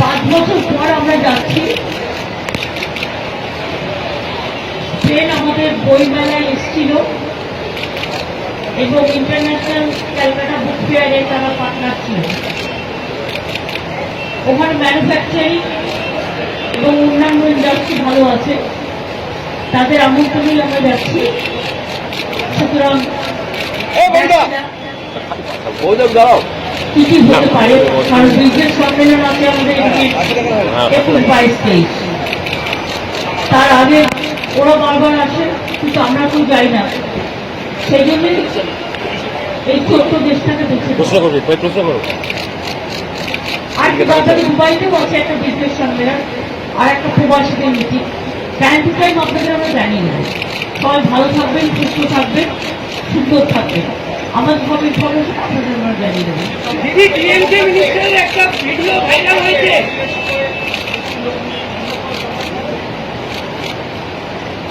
পাঁচ বছর পর আমরা যাচ্ছি। ট্রেন আমাদের বইমেলায় এসেছিল এবং ইন্টারন্যাশনাল ক্যালকাটা বুক ফেয়ারে তারা পার্টনার ছিল। ওখানে ম্যানুফ্যাকচারিং এবং অন্যান্য ইন্ডাস্ট্রি ভালো আছে। তাদের আমন্ত্রণেই আমরা যাচ্ছি। সুতরাং কি কি হতে পারে? কারণ বিজনেস সম্মেলন আছে আমাদের একুশ বাইশ তেইশ তার আগে ওরা বারবার আসে কিন্তু আমরা কেউ যাই না। সেই জন্য এই ছোট্ট দেশটাকে প্রশ্ন করবি প্রশ্ন করো আর বাজারে দুবাইতেও আছে একটা বিজনেস সম্মেলন আর একটা প্রবাসীদের মিটিং টাইম টু টাইম আপনাদের আমরা জানিয়ে দেবো সবাই ভালো থাকবেন সুস্থ থাকবেন সুন্দর থাকবেন। আমাদের সব ইনফরমেশন আপনাদের আমরা জানিয়ে দেবো দিদি ডিএমকে মিনিস্টারের একটা ভিডিও ভাইরাল হয়েছে।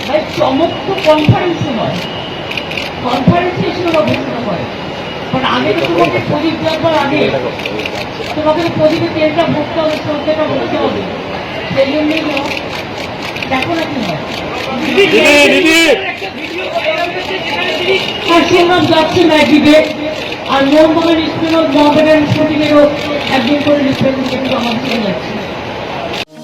ভাই চমক তো কনফারেন্সে নয়। কনফারেন্সে এসে ওরা ঘোষণা করে। কারণ আগে তো তোমাকে প্রদীপ দেওয়ার আগে তোমাকে প্রদীপে তেলটা ভরতে হবে সর্ষেটা ভরতে হবে। সেই জন্যই নয়। দেখো না কি হয়? শিবরাম যাচ্ছে ম্যাজিকে আর মোহনবাগান স্কুল মোহামেডান স্পোর্টিংয়েরও একদিন করে রিপ্রেজেন্টেটিভ আমার যাচ্ছে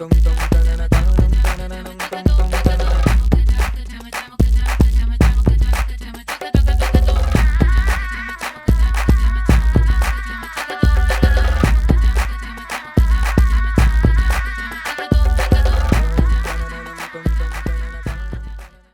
dum dum.